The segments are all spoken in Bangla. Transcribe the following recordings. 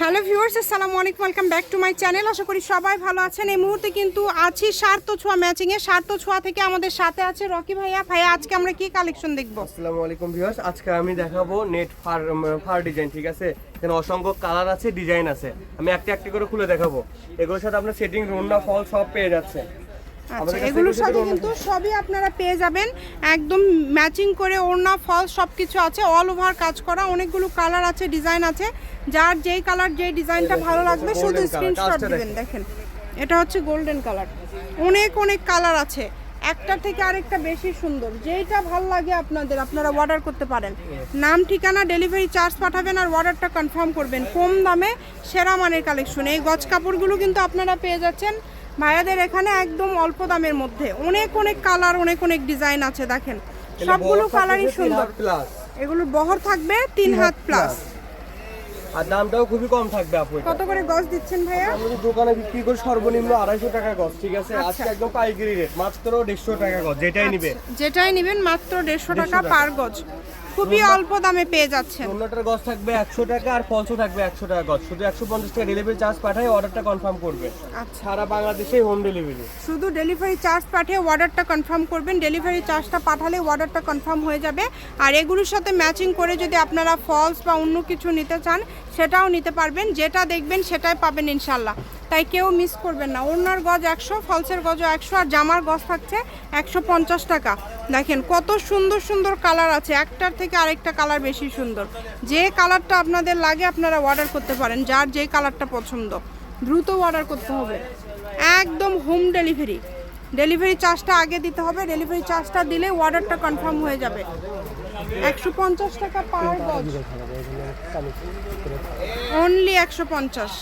হ্যালো ভিউয়ার্স, আসসালামু আলাইকুম, welcome back to my channel. আশা করি সবাই ভালো আছেন। এই মুহূর্তে কিন্তু আছি সার্থ ছোঁয়া ম্যাচিংয়ে সার্থ ছোঁয়া থেকে আমাদের সাথে আছে রকি ভাইয়া। ভাইয়া, আজকে আমরা কি কালেকশন দেখব? আসসালামু আলাইকুম ভিউয়ার্স, আজকে আমি দেখাবো নেট ফার ফার ডিজাইন ঠিক আছে? এখানে অসংখ্য কালার আছে ডিজাইন আছে। আমি একটা একটা করে খুলে দেখাবো। এগুলোর সাথে আপনার সেটিং রুন্না ফল সব পেয়ে যাচ্ছে আচ্ছা এগুলোর এগুলো সাথে কিন্তু সবই আপনারা পেয়ে যাবেন। একদম ম্যাচিং করে ওড়না ফল সব কিছু আছে অল ওভার কাজ করা অনেকগুলো কালার আছে ডিজাইন আছে। যার যেই কালার যেই ডিজাইনটা ভালো লাগবে শুধু স্ক্রিনশট দিবেন দেখেন। এটা হচ্ছে গোল্ডেন কালার অনেক অনেক কালার আছে। একটা থেকে আরেকটা বেশি সুন্দর। যেইটা ভালো লাগে আপনাদের আপনারা অর্ডার করতে পারেন। নাম ঠিকানা ডেলিভারি চার্জ পাঠাবেন আর অর্ডারটা কনফার্ম করবেন। কম দামে সেরা মানের কালেকশন এই গজ কাপড়গুলো কিন্তু আপনারা পেয়ে যাচ্ছেন ভাইয়াদের এখানে একদম অল্প দামের মধ্যে। অনেক অনেক কালার অনেক অনেক ডিজাইন আছে দেখেন। সবগুলো কালারই সুন্দর। এগুলোর বহর থাকবে তিন হাত প্লাস আর দামটাও খুবই কম থাকবে আপু কত করে গজ দিচ্ছেন ভাইয়া? আমাদের দোকানে বিক্রি করে সর্বনিম্ন আড়াইশো টাকা গজ ঠিক আছে? আচ্ছা। আজকে একদম পাইকারি রেট মাত্র দেড়শো টাকা গজ যেটাই নিবে। যেটাই নেবেন মাত্র দেড়শো টাকা টাকা। পার গজ। খুবই অল্প দামে পেয়ে যাচ্ছেন। অন্যটার গজ থাকবে একশো টাকা আর ফলসও থাকবে একশো টাকা গজ শুধু একশো পঞ্চাশ টাকা ডেলিভারি চার্জ পাঠায় অর্ডারটা কনফার্ম করবে। আচ্ছা। সারা বাংলাদেশে হোম ডেলিভারি শুধু ডেলিভারি চার্জ পাঠিয়ে অর্ডারটা কনফার্ম করবেন। ডেলিভারি চার্জটা পাঠালে অর্ডারটা কনফার্ম হয়ে যাবে। আর এগুলোর সাথে ম্যাচিং করে যদি আপনারা ফলস বা অন্য কিছু নিতে চান সেটাও নিতে পারবেন, যেটা দেখবেন সেটাই পাবেন ইনশাল্লাহ। তাই কেউ মিস করবেন না। ওনার গজ একশো, ফলসের গজ একশো, আর জামার গজ থাকছে একশো পঞ্চাশ টাকা। দেখেন কত সুন্দর সুন্দর কালার আছে। একটার থেকে আরেকটা কালার বেশি সুন্দর। যে কালারটা আপনাদের লাগে আপনারা অর্ডার করতে পারেন, যার যে কালারটা পছন্দ। দ্রুত অর্ডার করতে হবে। একদম হোম ডেলিভারি ডেলিভারি চার্জটা আগে দিতে হবে। ডেলিভারি চার্জটা দিলে অর্ডারটা কনফার্ম হয়ে যাবে। একশো পঞ্চাশ টাকা পার গজ অনলি একশো পঞ্চাশ।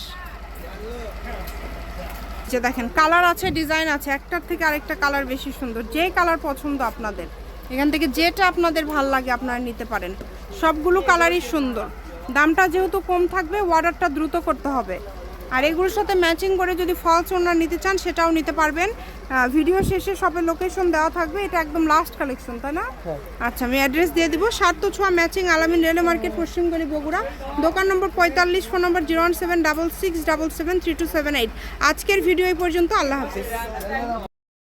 যে দেখেন কালার আছে ডিজাইন আছে একটার থেকে আরেকটা কালার বেশি সুন্দর। যে কালার পছন্দ আপনাদের। এখান থেকে যেটা আপনাদের ভালো লাগে আপনারা নিতে পারেন। সবগুলো কালারই সুন্দর। দামটা যেহেতু কম থাকবে অর্ডারটা দ্রুত করতে হবে। আর এগুলোর সাথে ম্যাচিং করে যদি ফলস ওনার নিতে চান সেটাও নিতে পারবেন। ভিডিও শেষে শপের লোকেশন দেওয়া থাকবে। এটা একদম লাস্ট কালেকশন তাই না? আচ্ছা আমি অ্যাড্রেস দিয়ে দিব। সাত ছোঁয়া ম্যাচিং আলামিন রেলওয়ে মার্কেট পশ্চিমগলি বগুড়া। দোকান নম্বর পঁয়তাল্লিশ phone number zero one seven double six double seven three two seven eight আজকের ভিডিও এই পর্যন্ত আল্লাহ হাফিজ।